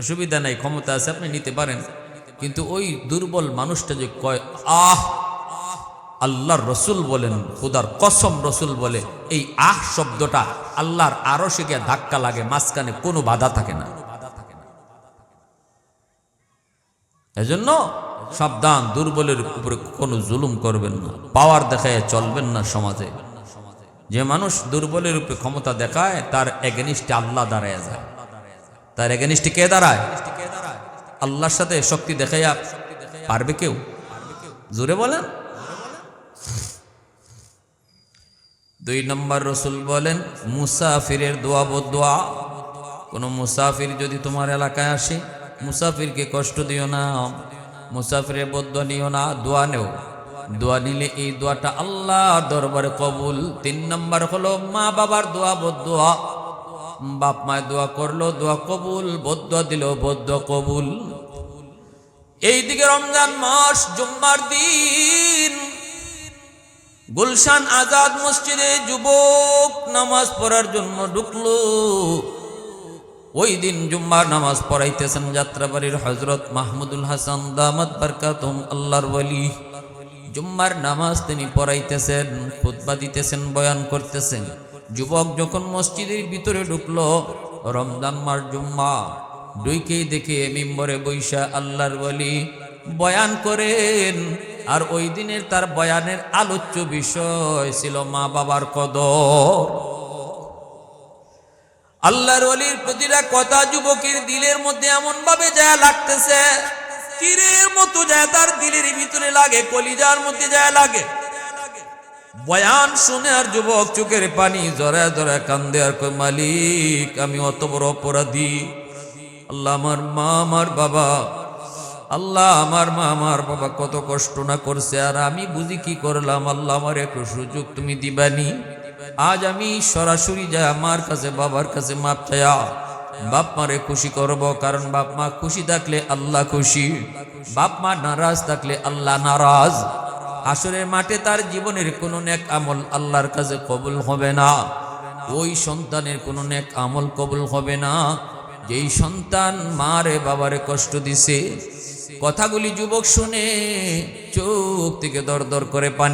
অসুবিধা নাই, ক্ষমতা আছে, আপনি নিতে পারেন। কিন্তু ওই দুর্বল মানুষটা যে কয়, আহ, আল্লাহর রসুল বলেন, খুদার কসম রসুল বলে, এই আহ শব্দটা আল্লাহর আরও গিয়ে ধাক্কা লাগে, মাঝখানে কোনো বাধা থাকে না। এজন্য সাবধান, দুর্বলের উপরে কোনো জুলুম করবেন না, পাওয়ার দেখায় চলবেন না সমাজে। যে মানুষ দুর্বলের উপরে ক্ষমতা দেখায়, তার এগেনিস্টে আল্লাহ দাঁড়ায় যায়। তার এগেনিস্টে কে দাঁড়ায়? আল্লাহর সাথে শক্তি দেখাইয়া পারবে কেউ? জোরে বলেন। দুই নম্বর রসুল বলেন, মুসাফিরের দোয়া বদোয়া। কোনো মুসাফির যদি তোমার এলাকায় আসে, মুসাফিরকে কষ্ট দিও না, মুসাফিরের বদোয়া নিও না, দোয়া নেও। দোয়া নিলে এই দোয়াটা আল্লাহ দরবারে কবুল। তিন নম্বর হলো মা বাবার দোয়া বদোয়া। বাপ মায় দোয়া করল, দোয়া কবুল, বদোয়া দিল, বদোয়া কবুল। এইদিকে রমজান মাস, জুম্মার দিন। গুলশান আজাদ মসজিদে যুবক নামাজ পড়ার জন্য ঢুকলো। ওই দিন জুম্মার নামাজ পড়াইতেছেন যাত্রাবাড়ির হজরত মাহমুদুল হাসান দামাত বারকাতুম, আল্লাহর বলি জুম্মার নামাজ তিনি পড়াইতেছেন, খুতবা দিতেছেন, বয়ান করতেছেন। যুবক যখন মসজিদের ভিতরে ঢুকলো, রমজান মার জুম্মা দুইকেই দেখে মিম্বরে বৈশা আল্লাহর বলি বয়ান করেন। আর ওই দিনের তার বয়ানের আলোচ্য বিষয় ছিল মা বাবার কদর। আল্লাহর অলির প্রতিটা কথা যুবকের দিলের মধ্যে এমন ভাবে যায় লাগতেছে, তীরের মতো যায়, তার দিলের ভিতরে লাগে, কলিজার মধ্যে যায় লাগে। বয়ান শুনে আর যুবক চোখের পানি জড়ায় জড়ায় কান্দে আর কই মালিক, আমি অত বড় অপরাধী। আল্লাহ আমার মা, আমার বাবা। আল্লাহ আমার মা, আমার বাবা কত কষ্ট না করছে। আর আমি বুঝি কি করলাম? আল্লাহ আমার একটু সুযোগ তুমি দিবানি। আজ আমি সরাসরি যাই আমার কাছে, বাবার কাছে মাপ চায়া বাপ মারে খুশি করব, কারণ বাপ মা খুশি থাকলে আল্লাহ খুশি। বাপ মা নারাজ থাকলে আল্লাহ নারাজ। আসরের মাঠে তার জীবনের কোনো নেক আমল আল্লাহর কাছে কবুল হবে না। ওই সন্তানের কোনো নেক আমল কবুল হবে না। যেই সন্তান মারে বাবারে কষ্ট দিছে। কথাগুলি যুবক শুনে চোখ থেকে দর দর করে পানি